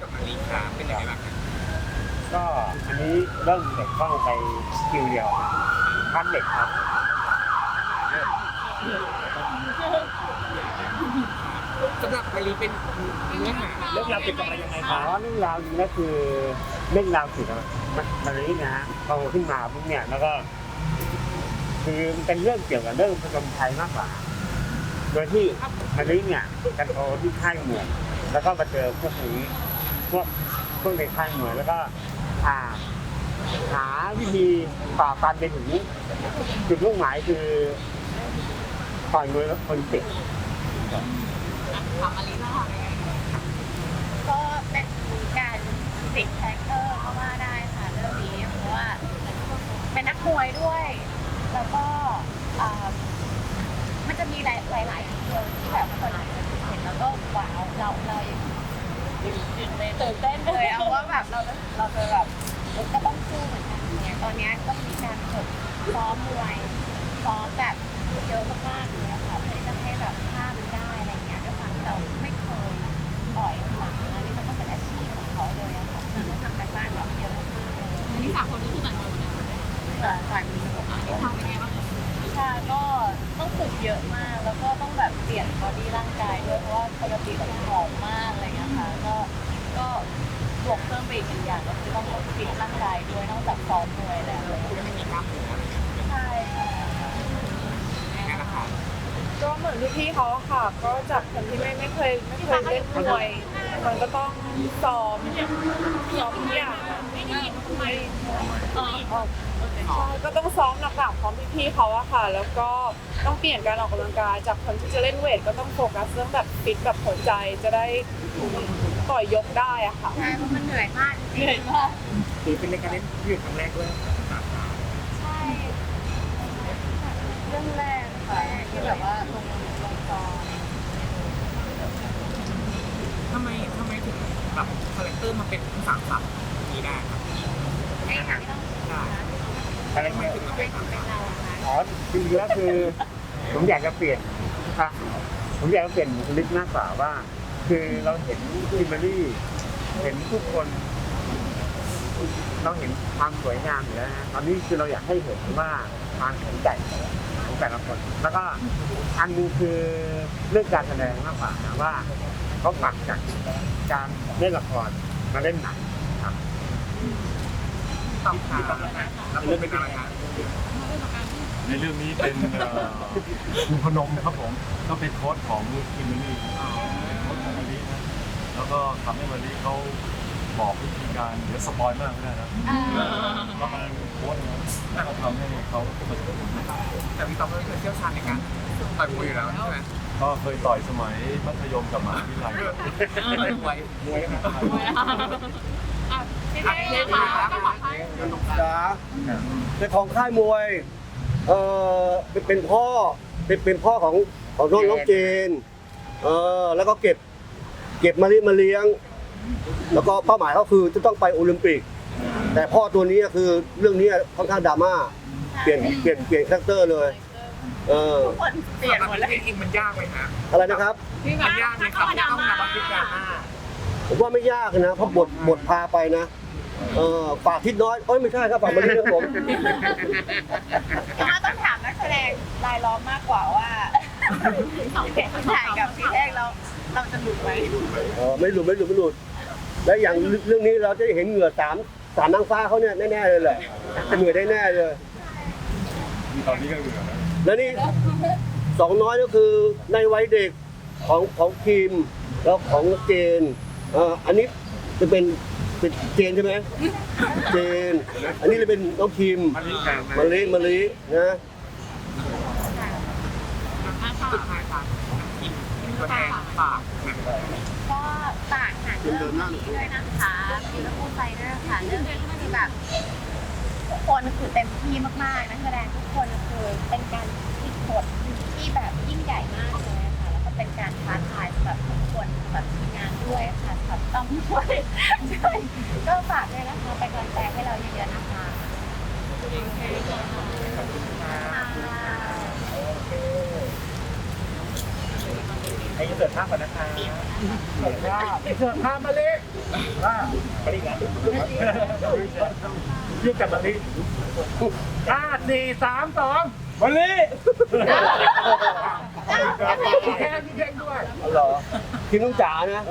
กับมาลีครับเป็นยังไงบ้างครับก็อันนี้เริ่มเหล็กเข้ไปสกิลเดียวพันเหล็กครับสำหรับมาลีเป็นเนื้อหาเรื่องราวเกี่ยวกับอะไรยังไงครับ อเรื่องราวจริงๆก็คือ เรื่องราวเกี่ยวกับมันมันนี้นะฮะโตขึ้นมาปุ๊บเนี่ยแล้วก็ คือมันเป็นเรื่องเกี่ยวกับเรื่องผจญภัยมากกว่า โดยที่มันนี้เนี่ยกันโตที่ค่ายมวยแล้วก็มาเจอพวกนี้พวกพวกในค่ายมวยแล้วก็หาหาวิธีฝ่าฟันไปถึงจุดมุ่งหมายคือต่อยมวยคนเจ็บก็เป็นการ ติดคาแรคเตอร์ก็ว่าได้ค่ะเรื่องนี้เพราะว่าเป็นนักมวยด้วย แล้วก็เอ่อมันจะมีหลายหลายหลายดีเทลที่แบบคนเห็นแล้วก็ว้าวเราเรายังตื่นเต้นตื่นเต้นเลยเอาว่าแบบเราจะเราจะแบบก็ต้องสู้เหมือนกันเนี่ยตอนเนี้ยก็มีการฝึกซ้อมมวยซ้อมแบบเยอะมากๆเลยอะ เยอะมาก แล้วก็ต้องแบบเปลี่ยนบอดี้ร่างกายด้วยเพราะว่าปกติแบบผอมมากอะไรอย่างเงี้ยค่ะก็ก็บวกเพิ่มไปอีกหนึ่งอย่างก็คือต้องฟิตร่างกายด้วยนอกจากซ้อมมวยแล้วไม่มีกล้ามเนื้อใช่ค่ะยังไงล่ะคะก็เหมือนพี่ๆเขาอะค่ะ ก็จากคนที่ไม่ไม่เคยไม่เคยเล่นมวย มันก็ต้องซ้อมซ้อมทุกอย่างอะไม่ได้ยินทำไมเออใช่ก็ต้องซ้อมหนักๆพร้อมพี่ๆเขาอะค่ะ แล้วก็ต้องเปลี่ยนการออกกำลังกายจากคนที่จะเล่นเวทก็ต้องโฟกัสเรื่องแบบฟิตแบบหัวใจจะได้ต่อยยกได้อะค่ะใช่เพราะมันเหนื่อยมากจริงๆเหนื่อยมากถือเป็นในการเล่นยืดครั้งแรกด้วยสาขาใช่เรื่องแรกค่ะที่แบบว่าลงลงซ้อม ทำไมทำไมถึง แบบคาแรคเตอร์มาเป็นสามสับนี้ได้ครับไอ้อย่างที่ต้องใช่อะไรทำไมเงี้ยถึงมาไม่เป็นถึสางมเป็นสับเราอะค่ะอ๋อจริงๆแล้วคือ ผมอยากจะเปลี่ยนครับผมอยากจะเปลี่ยนบุคลิกมากกว่าว่า คือเราเห็นคิมเบอรี่เห็นทุกคน เราเห็นความสวยงามอยู่แล้วนะตอนนี้คือเราอยากให้เห็นว่าความแข็งใจของแต่ละคน แล้วก็อันหนึงคือเรื่องการแสดงมากกว่านะว่า เขาปรับจากการเล่นละครมาเล่นหนังครับตอบค่ะแล้วผมเป็นอะไรคะในเรื่องนี้เป็นเอ่อคุณพนมครับผมก็เป็นโค้ชของคิมเบอรี่เป็นโค้ชของมารีนะแล้วก็ทำให้มารีเขาบอกวิธีการเดี๋ยวสปอยมากไม่ได้นะประมาณโค้ชนะก็ทำให้เขาประสบผลแต่พี่ต๊อบก็เคยเชี่ยวชาญในการ ต่อยมวยอยู่แล้วใช่ไหมก็เคยต่อยสมัยมัธยมกับมหาวิทยาลัยต่อยมวยมวยนะอะพี่เท่นะคะก็ขอให้จ๋าเป็นของค่ายมวย เออเป็นเป็นพ่อ เป็นเป็นพ่อของของน้องน้องเจน เออแล้วก็เก็บ เก็บมาเลี้ยงมาเลี้ยง แล้วก็เป้าหมายเขาคือจะต้องไปโอลิมปิก แต่พ่อตัวนี้คือเรื่องนี้ค่อนข้างดราม่า เปลี่ยนเปลี่ยนเปลี่ยนคาแรคเตอร์เลย เออ ทุกคนเปลี่ยนหมดเลยเองมันยากไหมฮะอะไรนะครับพี่แบมับนยากไหมครับที่ต้องนำมาพิจารณาผมว่าไม่ยากนะเพราะบทบทพาไปนะ เออฝากทิศน้อยเอ้ยไม่ใช่ครับฝากมาเลี้ยงครับผมถ้าต้องถามนักแสดงรายล้อมมากกว่าว่าถ่ายกับพี่แท่งเราเราจะหลุดไหมเออไม่หลุดไม่หลุดไม่หลุด และอย่างเรื่องนี้เราจะได้เห็นเหงื่อสามสามนางฟ้าเขาเนี่ยแน่ๆเลยแหละเหงื่อได้แน่เลย ตอนนี้ก็เหลือนะ แล้วนี่สองน้อยก็คือในวัยเด็กของของทีมแล้วของเจนเอ่ออันนี้จะเป็นเป็นเจนใช่ไหมเจน อันนี้จะเป็นน้องทีมมะลิมะลินะกกินตัวแทนฝากก็ฝากหนังเรื่องนี้ด้วยนะคะมีลูกไฟด้วยค่ะเรื่องนี้คือแบบ คนคือเต็มที่มากๆนักแสดงทุกคนคือเป็นการพลิกบทที่แบบยิ่งใหญ่มากเลยค่ะ แล้วก็เป็นการท้าทายสำหรับทุกคนสำหรับทีมงานด้วยค่ะสำหรับต้องด้วยใช่ก็ฝากด้วยนะคะเป็นกำลังใจให้เราเยอะๆนะคะให้ยืนเสิร์ฟภาพก่อนนะคะเสิร์ฟภาพเสิร์ฟภาพมาเลยว่าไปอีกแล้ว เรียกกลับบอลลี่ห้าสี่สามสองบอลลี่พี่แค่พี่แค่งด้วยอ๋อหรอพี่ต้องจ๋านะ